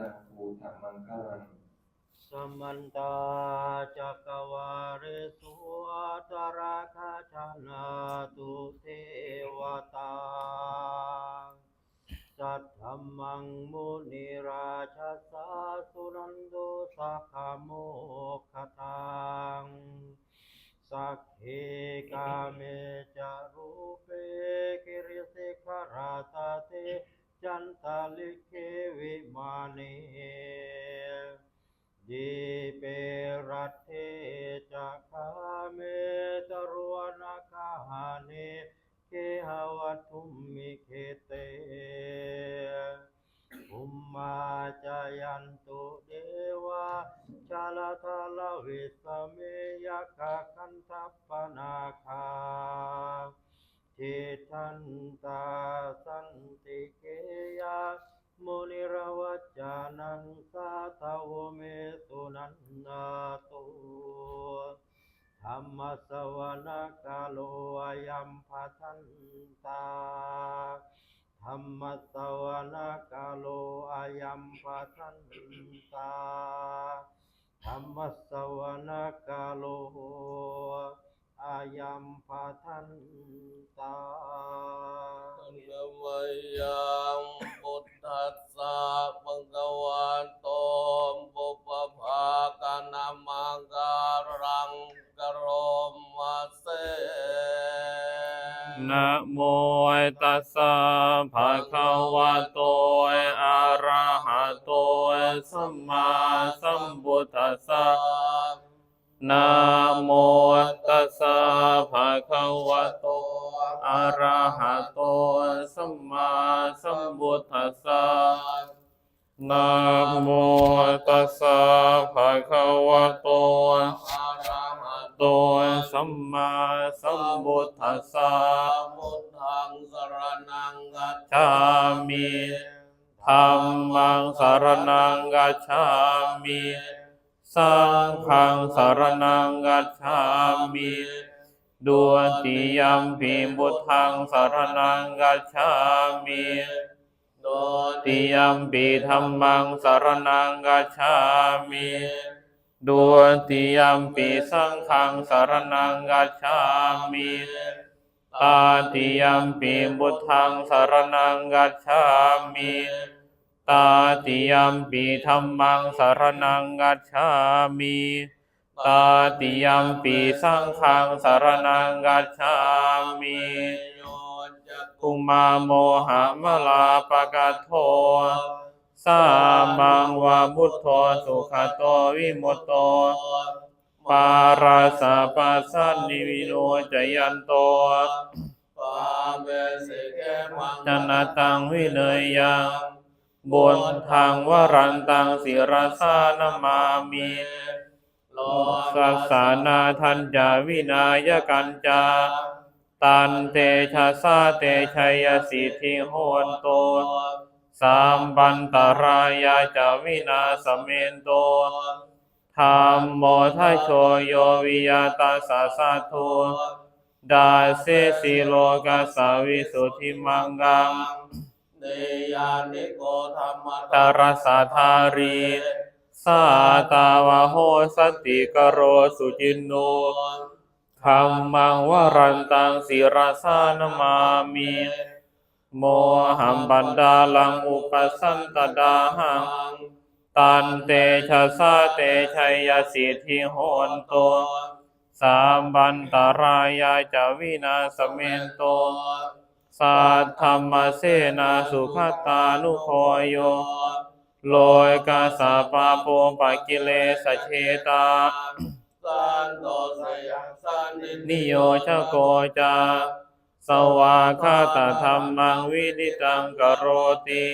ตังภูธรรมังคลังสมันตาจักวาเรสุอัตราคาชนาตุเทวตาสัทธมมังมุนิราชสาสุนันโดสักขโมคตังสักเขกาเมจารูเปกิริสิกราตาเต จันตาลิเควิมาเนดีเปรัตเทจักขาเมตรวนาคาเนเคหวัตุมมิเคเตอุมมาจายันตุเดวะชาลาทาลาวิสเมยกะคันทัปปนาคา ทิทันตาสันติเกยามุนิรวัจจานังสาทาวเมสุนันนาตุธรรมสวนกาโลอายัมพัทันตาธรรมสวนกาโลอายัมพัทันตาธรรมสวนกาโล อายัมพัทันตาสังฆมยังพุทธัสสะภะคะวะโตปุปภาคานามังการังกโรมาเสนะโมตัสสะภะคะวะโตอะระหะโตสัมมาสัมพุทธัสสะ นะโมตัสสะภะคะวะโต อะระหะโต สัมมาสัมพุทธัสสะนะโมตัสสะภะคะวะโต อะระหะโต สัมมาสัมพุทธัสสะพุทธังสรณังกัจชามิธัมมังสรนังกัจฉามิ สังฆังสารนังกัจฉามิดุติยัมปิพุทังสารนังกัจฉามิโดติยัมปิธัมมังสารนังกัจฉามิดุติยัมปิสังฆังสารนังกัจฉามิตาติยัมปิบุทังสารนังกัจฉามิ ตาติยัมปิธัมมังสารนังกัจฉามิตาติยัมปิสังฆังสารนังกัจฉามิโยจักกุมาโมหะมลาปะกะโทสามังวาบุตโธสุขโตวิมุตโตปาราสาปัสสันนิวิโนจยันโตปาเมสิเกมังจนะตังวิเนยยัง บนทางวรันตังศิรสานมามิโลสัสสานาทันจาวินายกันจาตันเตชะสาเตชัยสิทธิโหนโต สามบันตรายาจาวินาสเมนโตธรรมโมทัชโชโยวิยาตาสาสาโทดาเสสิโลกัสสาวิสุทธิมังกัง เนยานิโกธรรมตารสาธารีสาตาวะโหสติกโรสุจินโนธรรมังวรันตังศิรสานมามิโมหัมบันดาลังอุปสันตดาหัง ตันเตชะสาเตชัยสิทธิโหนโต สามบันตรายาจาวินาสเมนโต สัทธรรมเสนาสุขตานุโคโย โลยกาสาปาโปปะกิเลสเชตาสันโตสยังสันนิโยชโกจา สวาคาตธรรมังวิดิตังกโรติ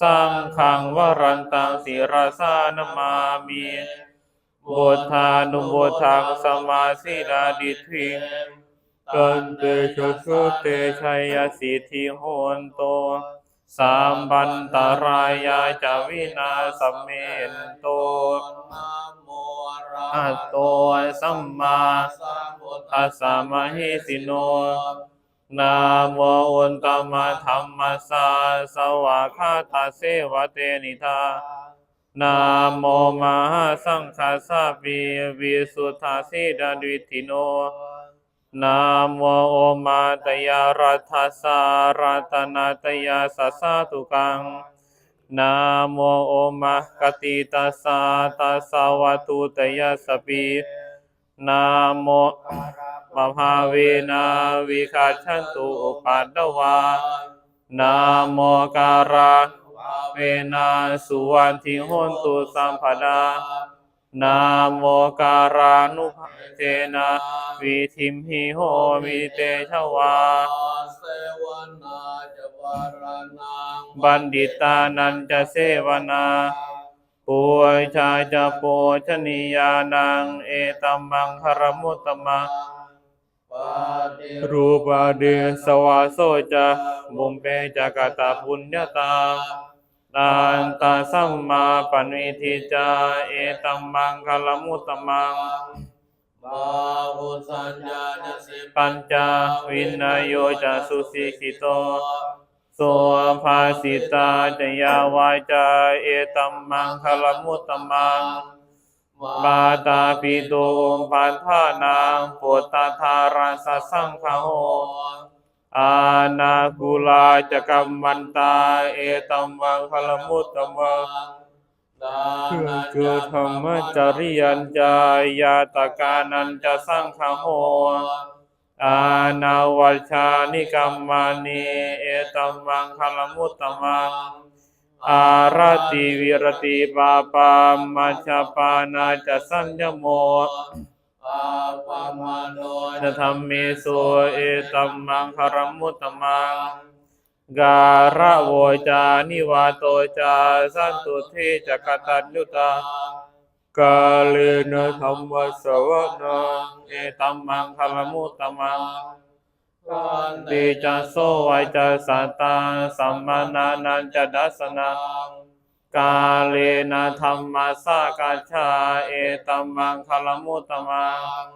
สังขังวรันตังศิรสานมามิบุทานุบุทังสมาสิลาดิทิง กันเตชะสุเตชัยสิทธิโหนโตสามบันตรายาจาวินาสเมนโตนะโมอะระอะโตสัมมาสัมพุทธัทัสมะหิสิโนนะโมอุนตมะธรรมสาสวะคาตาเสวะเตนิทานะโมมหาสังฆาสาปิวิสุทธาสีดาวิทิโน นะโมโอมาตยารัตสารัตนาตยาสัสสตุกังนะโมโอมะกติตัสสะตัสสะวตุตยาสปินะโมมะภาเวนะวิคาชันตุอุปัตตวานะโมการะเวนะสุวันทิหนตุสัมปดา นะโมการานุภาเทนะวิธิมหิโหมิเตชวาเสวนาจะวารนังบัณฑิตานันจะเสวนาปุยชาจะโปชนียานังเอตัมมังคารมุตตมังปารูปาเดสวาโสจะบุมเปจักตาปุญญาตา ตานตาสัมมาปันวิทิจาเอตัมมังคามุตตมังบาหุสัญญาณสิปัญจวินยโยจสุสิกิโตโสภาสิตาจยาวาจาเอตัมมังคามุตตมังบาตาปิโตมปันธานังปุตตาธาราสสังฆโห อานากุลาจกัมมันตา เอตัมมังคลมุตตมังคือธรรมจริยันจายาตกานันจะสังฆโหอานาวัชชานิกัมมานีเอตัมมังคลมุตตมัง อารติวิรติปาปามัชฌปานาจะสัญญโม จะธรรมเมสุเอตัมมังคารมุตตมังการะโวจานิวาโตจาสันตุเทจักตัญญุตากาเลนะธรรมสวนาเอตัมมังคารมุตตมังติจัสโสวายจัสสัตตาสัมมานานันจะดัสสนัง กาเลนะธรรมสากัจฉาเอตัมมังคลมุตมัง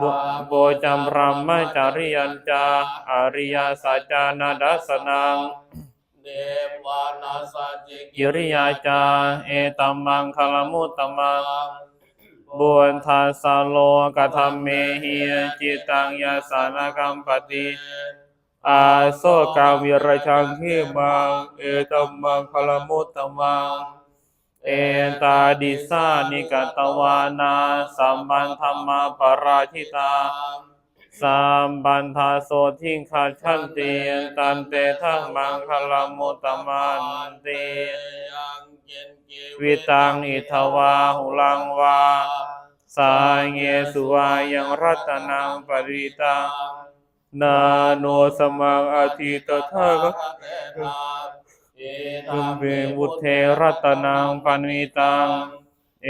บุโบจัมพรมจาริยันจาอริยสัจานาดัสสนังเดวานาสัจิกิริยาจาเอตัมมังคลมุตตมังบุญทาสโลกธรรมเมหิจิตังยาสานกัมปติ อาโสกาวิรชังขิมังเอตัมมังคลมุตตมังเอตาดิสานิกตวานาสัมบันธรรมาปราชิตาสัมบันทาโสทิงขาชันเติตันเตทังมังคลมุตตมันติยังเย็นกิวิตังอิทวาหุลังวาสาเงสุวายังรัตนังปริตัง นาโนสมังอาทิตถาคตุมเบวุเทรัตนังปันวิตัง เอ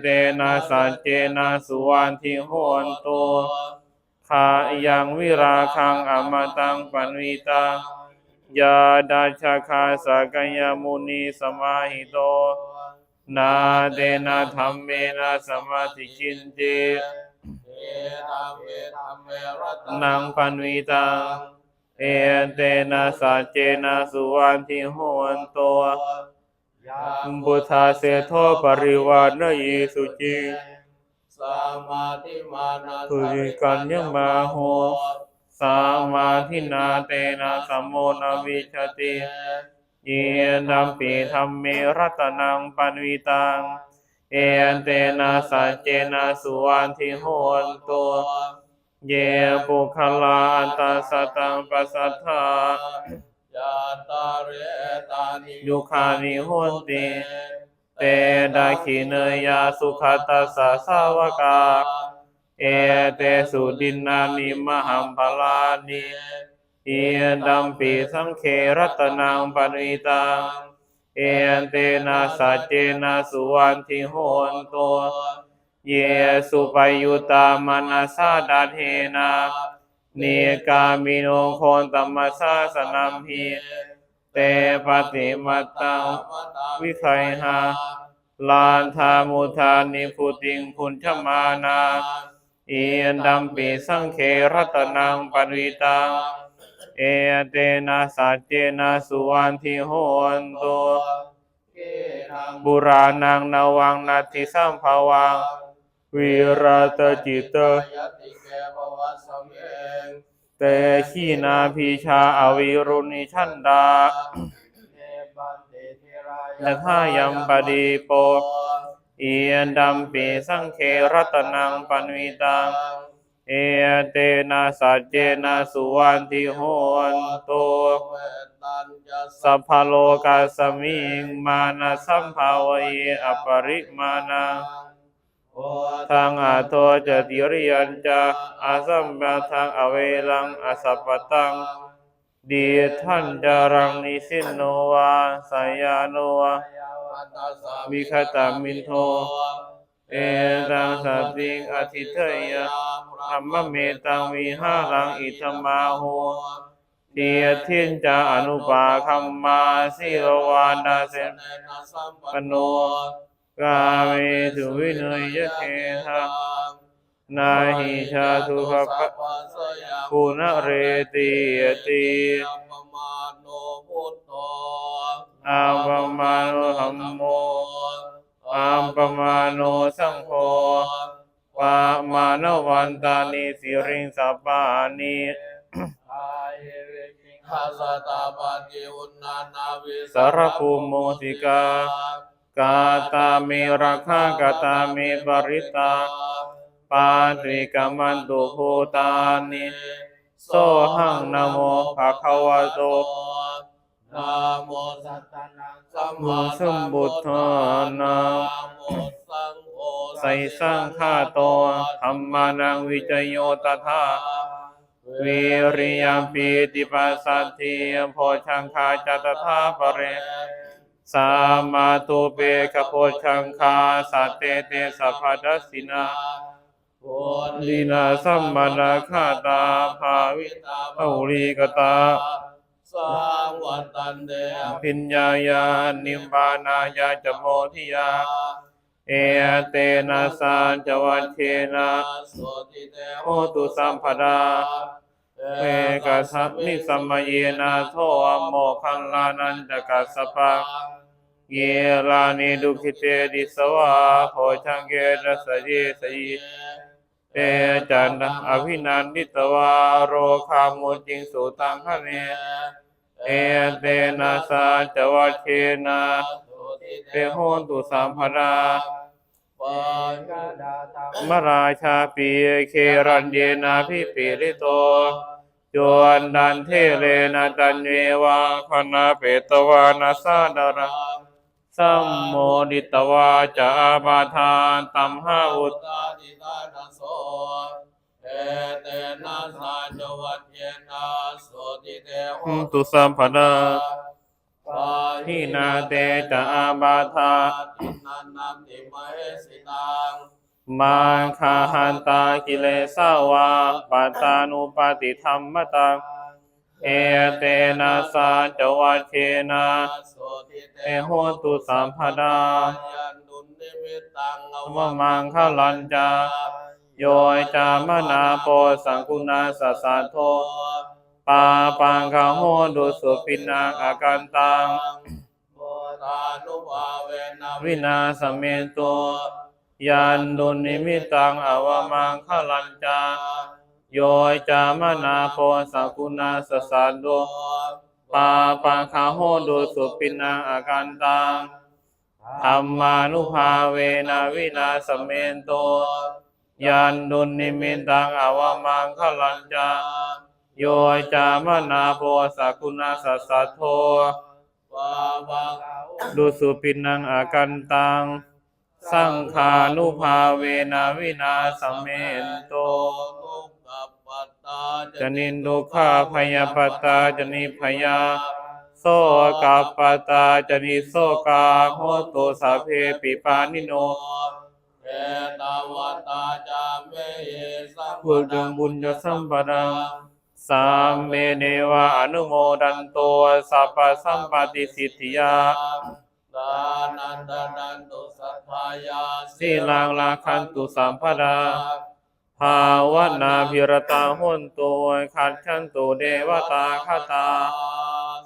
เตนะสัจเจนะสุวันทิโหนโตขายังวิราคังอมตังปันวิตังยาดาชาคาสกยมุนีสมาหิโต นาเตนะธรรมเมนะสมาธิจินเจ นังปันวิตังเอเตนะสัจเจนะสุวันทิโหนโตบุทธาเสโทปริวานยิสุจิสมาธิมานาทุริกัญญมาโหสามาทินาเตนะสัมโมนาวิชติเยนัมปีธรรมเมรัตนังปันวิตัง เอเตนะสัจเจนะสุวันทิโหนโตเยปุคลาอันตสตังปัสสัทธายาตาเรตานิยุคานิโหนติเตดาคิเนยาสุขตัสสะสาวกา เอเตสุดินนานิมหัมพลานิเอดัมปีสังเครัตนังปณิตัง เอเตนะสัจเจนะสุวันทิโหนโต เยสุปยุตามนัสสาดาเทนะเนกามิโนโคนตัมมัสาสนัมหิเตปฏิมัตตังวิไคหาลานธามุธานิพุติงพุนชมานาเอียนดัมปีสังเครัตนังปณิตัง เเอเตนะสัจเจนะสุวันทิโหนตุบุรานังนาวังนาทิสัมภาวังวิรัตจิตเตยติแกภวัสเมงเตขีนาพิชาอวิรุณิชันดาเนบันเตเทรายยทายัมปดีโปเอียนดัมปีสังเครัตนังปันวิตัง เอเตนะสัจเจนะสุวันทิโหนตุเวตัญจะสัพพะโลกัสมิงมานะสัมภาวะเยอปริมาณังโอทางอาโทจะติริยันจะอาสัมปะทางอเวลังอสัพตังดีท่านจารังนิสินโนวาสยาโนวาอัตตาสาวิคตามินโท เอตังสัตติงอธิเทยะอัมมะเมตังวิหารังอิธมาโหเทียทินจาอนุปาคัมมาสิรวานาเสนปโนกาเวสุวินยเทหะนาหิชาทุภพะปุณเรติยติปมาโนพุทโธอาปมาโนหัมโม อาปมาโนสังโฆปามาโนวันตานิสิริงสัปปานิอาเยเวกิงข้าสตาปฏิอุณนานาวิสารภูมิโมติกากาตาเมราคากาตาเมปริตาปาตริกามันตุโหตานิโสหังนะโมภะคะวะโตนะโมสัตตนัง สัมมาสัมพุทธานะโมสังโฆไสสังฆาโตธรรมานังวิจโยตถาวิริยมปีติปัสสัทธิโพชังคาจตถาปะเรสามาตุเปกโพชังคาสัตเตเตสัพพดัสสินาลีนาสัมมานาคาตาภาวิภาริกตา สังวัตันเดพิญญาญานิมบานายาจโมทิยา เอเตนะสาจวัชเชนะสุติเตโหตุสัมปดาเมกะสัพนิสัมมเยนะโทอโมคันลานันจกัสปะเยลานิดุขิเตดิสวะโพชังเกรสเยสยี เตจันทะอภินันนิตวาโรคามุจิงสุตังคะเนเอเตนะสาจวัชเชนะเตโหนตุสัมภดาาดาตามราชาปีเครันเยนาพิปิริโตจวนดันเทเลนะดันเยวาคณาเปตวานาสาดาระ สัมโมดิตวาจาบาทานตัมหาอุตตาดิตานาโสเอเตนะสาจวัตเยนะสุติเตโหตุสัมภดาปาทินาเตจาบาทาตินันนัมติมเหสิตังมาคาหันตากิเลสาวาปัตตานุปติธรรมตัง เอเตนะสาจวัชเชนะเอโหตุสัมภดายันดุนิมิตังอมะมังคลันจาโยยจามนาโปสังคุณาสัสะโทปาปังคาโหดุสุปินังอากันตังวินาสเมตุยันดุนิมิตังอวมังคลันจา โยยจามนาโพสังคุณาสสะโทปาปังคาโหดุสุปินังอากันตังธรรมานุภาเวนะวินาสเมนโตยันดุนิมิตังอวมังคลัญจาโยจามนาโพสักุณาสสะโทปาปังดุสุปินังอากันตังสังขานุภาเวนะวินาสเมนโต จนินทุกขาพยาปตตาจนิพยาโสกาปตาจนิโสกาโหตุสัพเพปิปานิโนเอตาวตาจามเมเยสัมบุญจังบุญจะสัมปดังสามเมเนวะอนุโมดันโตสัพพสัมปติสิทธิยาดานันดานันตุสัพพายาสีลังลาคันตุสัมปดา ภาวนาพิรตาหุนตุขัดฉันตุเดวตาคตา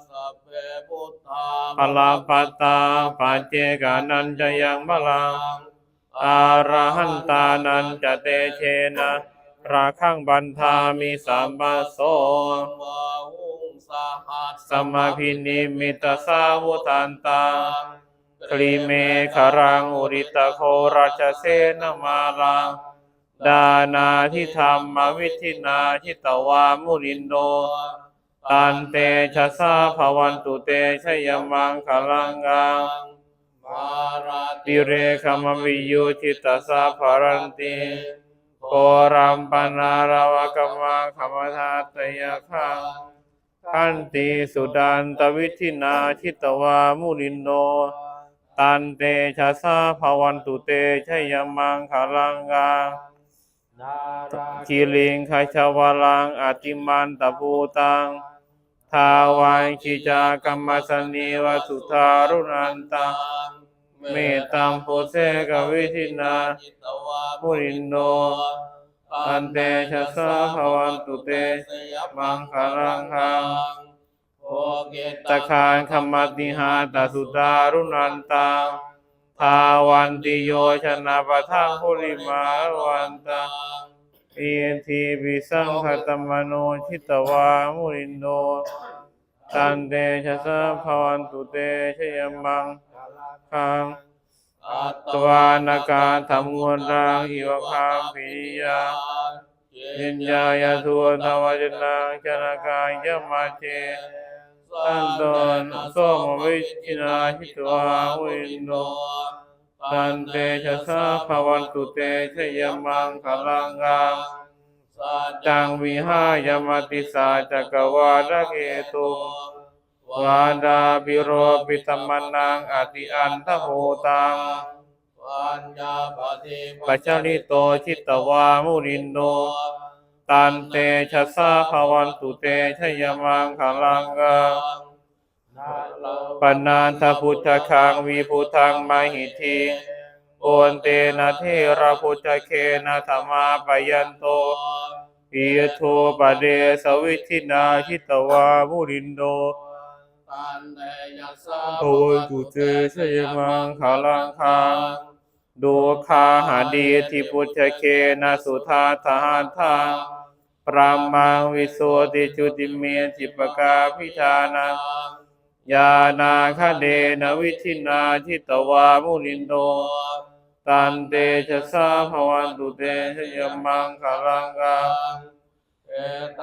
สัพเพพุทธาพลาปัตตาปัจเจกานันจะยังบลังอาระหันตานันจะเตเชนะราคังบันทามิสัมปัสโสวาหุงสหัสสมพินิมิตสาวุตันตังคลีเมคารังอุริตโคราชเสนมาลัง ดานาทิธรรมวิธินาทิตวามุรินโดตันเตชะสาภวันตุเตชยมังคลังกังมาราติเรคมวิยุทิตสาภรันติโกรัมปนาราวกมาขมทัตยาคังขันติสุดันตวิธินาชิตวามุรินโนตันเตชะสาภวันตุเตชยมังคลังกัง นาราคิลิงคชาวลังอติมันตภูตัง ทาวันชิจากรรมสนีวสุธารุนันตัง เมตังโพเสกวิธินามุรินโนอันเตชะสาภวันตุเตมังคลังคังโอเกตะคานขมัติหาตสุธารุนันตัง ทาวันติโยชนะปะทังภุริมาวันตังเอทีปิสังขตมโนชิตวามุรินโนตันเตชะสะภวันตุเตชยมังคังอัตตวานากาธรรมวรังอิวะคามปิยายินยายาทัวทวจนังชนากายยมาเจ ตันโตนโสมวิชินาชิตวามุรินโนตันเตชะสะภวันตุเตชยมังคลังกังจังวิหายมติสาจักวาลเกตุวาดาบิโรปิตมนังอติอันทโหตังปัญญาปฏิปัจจลิโตชิตวามุรินโน ตันเตชะสาภวันตุเตชยมังคลังกังนาปนานทพุทธคังวีพุทังมหิทีโอนเตนะเทระพุทธเคนะธรรมาปยันโตปิยโทปเดสวิธินาชิตวามุรินโดตันเตยัสสะโอกุเตชยมังคาลังคังดูคาหาดีทิพุทธเคนะสุธาทหานทัง ปรามังวิโสติจุติเมจิปกาพิธานังยานาคเดนวิธินาชิตวามุรินโดตันเตชะสาภวันตุเตชยมังคาลังคังเอ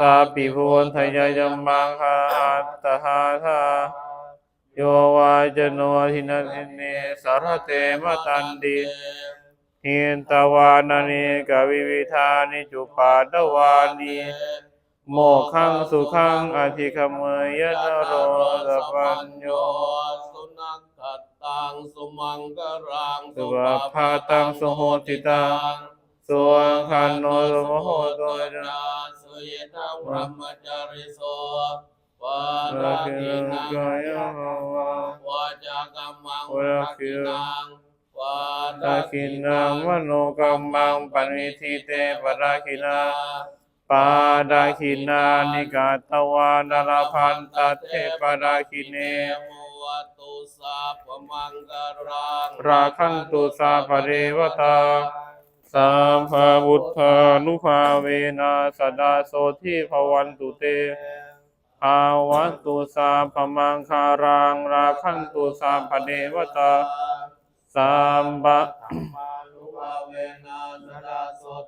ตาปิโพนทยายมังคาอัตตหาทาโยวาจโนทินาทิเนสารเตมตันติ หินตวานานิกวิวิธานิจุปาดวานิโมขังสุขังอธิคเมยนโรสปัญโยสุนัขขัดตังสุมังกรังสุภาพาตังสุโหติตังสวงคันโนสุโมโหโตจนะสุยทังพรหมจาริโสวาราราคิคินนังกายภวะวาจากรรมังวาราคิคินนังวา ตาคินังมโนกรรมังปณิทิเตปราคินาปาดาคินานิกาตวานาลพันตเทปราคิเนโมวัตุสาปมังกรังราคันตุสาภเรวตาสัมภาวุธานุภาเวนะสดาโสทิภวันตุเตภาวัตุสาพมังคารังราคันตุสาภเรวตา สัมบะ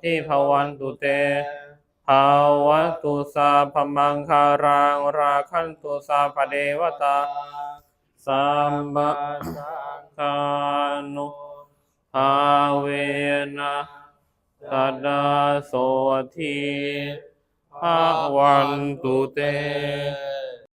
ที่ภวันตุเตภาวะตุสาพมังคารังราคันตุสาภเดวตาสัมบะสังคานุภาเวนะสดาโสทีภาวันตุเต